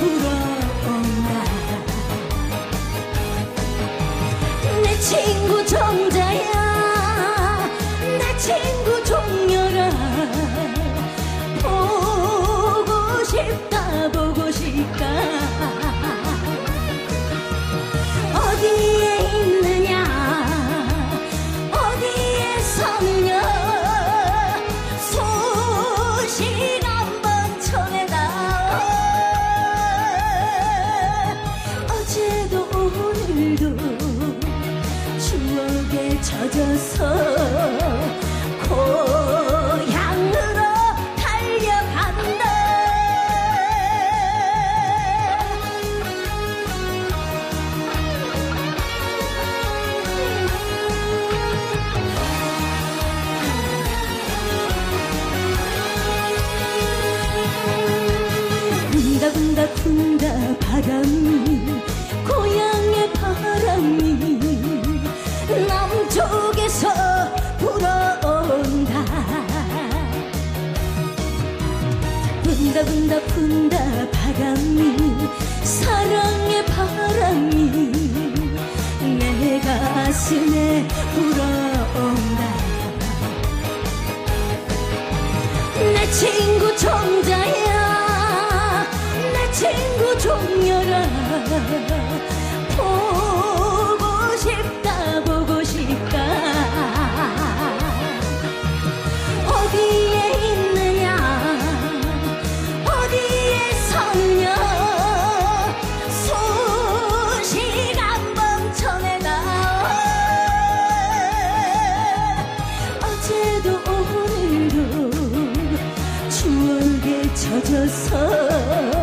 불어온다 내 친구 찾아서 분다 분다 바람이 사랑의 바람이 내 가슴에 불어온다. 내 친구 종자야 내 친구 종려라. 찾아서